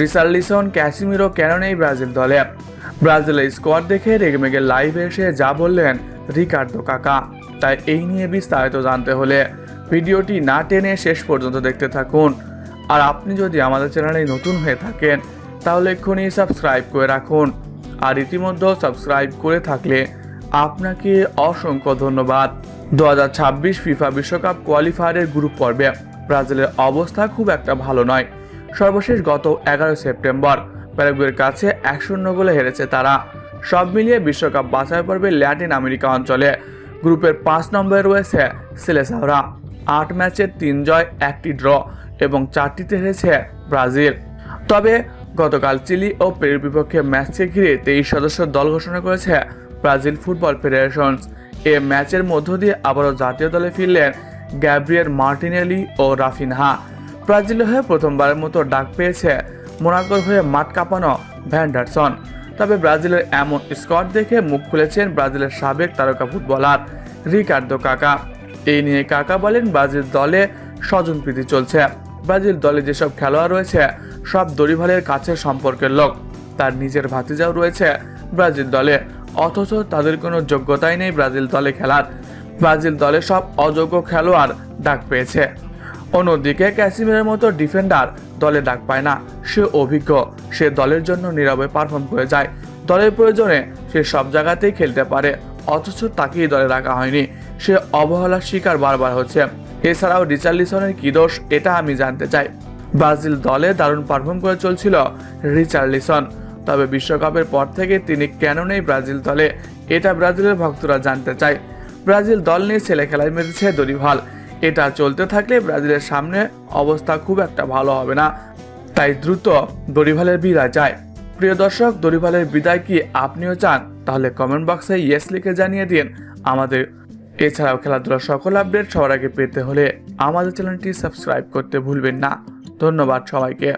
Richarlison Casemiro কেন নেই Brazil দলে? ব্রাজিলের স্কোয়াড দেখে রেগমেগে লাইভে এসে যা বললেন রিকার্ডো কাকা। তাই এই নিয়ে বিস্তারিত জানতে হলে ভিডিওটি না টেনে শেষ পর্যন্ত দেখতে থাকুন। আর আপনি যদি আমাদের চ্যানেলে নতুন হয়ে থাকেন, তাহলে এক্ষুনি সাবস্ক্রাইব করে রাখুন। আর ইতিমধ্যে সাবস্ক্রাইব করে থাকলে আপনাকে অসংখ্য ধন্যবাদ। দু হাজার ছাব্বিশ ফিফা বিশ্বকাপ কোয়ালিফায়ারের গ্রুপ পর্বে ব্রাজিলের অবস্থা খুব একটা ভালো নয়। সর্বশেষ গত এগারো সেপ্টেম্বর। প্যারাগুয়ের কাছে এক শূন্য গোলে হেরেছে তারা। সব মিলিয়ে বিশ্বকাপ বাছাই পর্বে ল্যাটিন আমেরিকা অঞ্চলে গ্রুপের পাঁচ নম্বরে রয়েছে সিলেসাওরা। আট ম্যাচের তিন জয়, একটি ড্র এবং চারটিতে হেরেছে ব্রাজিল। তবে গতকাল চিলি ও পেরুর বিপক্ষে ম্যাচকে ঘিরে তেইশ সদস্য দল ঘোষণা করেছে ব্রাজিল ফুটবল ফেডারেশন। এ ম্যাচের মধ্য দিয়ে আবারও জাতীয় দলে ফিরলেন গ্যাব্রিয়েল মার্টিনেলি ও রাফিনহা। ব্রাজিলের হয়ে প্রথমবারের মতো ডাক পেয়েছে মোনাকোর হয়ে মাঠ কাঁপানো ভ্যান্ডারসন তবে ব্রাজিলের এমন স্কট দেখে মুখ খুলেছেন ব্রাজিলের সাবেক তারকা ফুটবলার রিকার্দো কাকা। এই নিয়ে কাকা বলেন ব্রাজিল দলে স্বজনপ্রীতি চলছে। ব্রাজিল দলে যেসব খেলোয়াড় রয়েছে, সব দরিভালের কাছে সম্পর্কের লোক। তার নিজের ভাতিজাও রয়েছে ব্রাজিল দলে। অথচ তাদের কোনো যোগ্যতাই নেই ব্রাজিল দলে খেলার। ব্রাজিল দলে সব অযোগ্য খেলোয়াড় ডাক পেয়েছে। অন্যদিকে ক্যাসিমের মতো ডিফেন্ডার দলে ডাক পায় না। সে অভিজ্ঞ। সে দলের জন্য নীরবে পারফর্ম করে যায়। দলের প্রয়োজনে সে সব জায়গাতেই খেলতে পারে, অথচ তাকেই দলে রাখা হয়নি। সে অবহেলার শিকার বারবার হচ্ছে। এছাড়াও রিচার্লিসনের কি দোষ, এটা আমি জানতে চাই। ব্রাজিল দলে দারুণ পারফর্ম করে চলছিল রিচার্লিসন। তবে বিশ্বকাপের পর থেকে তিনি কেন নেই ব্রাজিল দলে, এটা ব্রাজিলের ভক্তরা জানতে চায়। ব্রাজিল দল নিয়ে ছেলে খেলায় মেতেছে দরিভাল এটা চলতে থাকলে ব্রাজিলের সামনে অবস্থা খুব একটা ভালো হবে না। তাই দ্রুত দরিভালের বিদায় চায় প্রিয় দর্শক, দরিভালের বিদায় কি আপনিও চান? তাহলে কমেন্ট বক্সে ইয়েস লিখে জানিয়ে দিন। আমাদের এছাড়াও খেলাধুলার সকল আপডেট সবার আগে পেতে হলে আমাদের চ্যানেলটি সাবস্ক্রাইব করতে ভুলবেন না। ধন্যবাদ সবাইকে।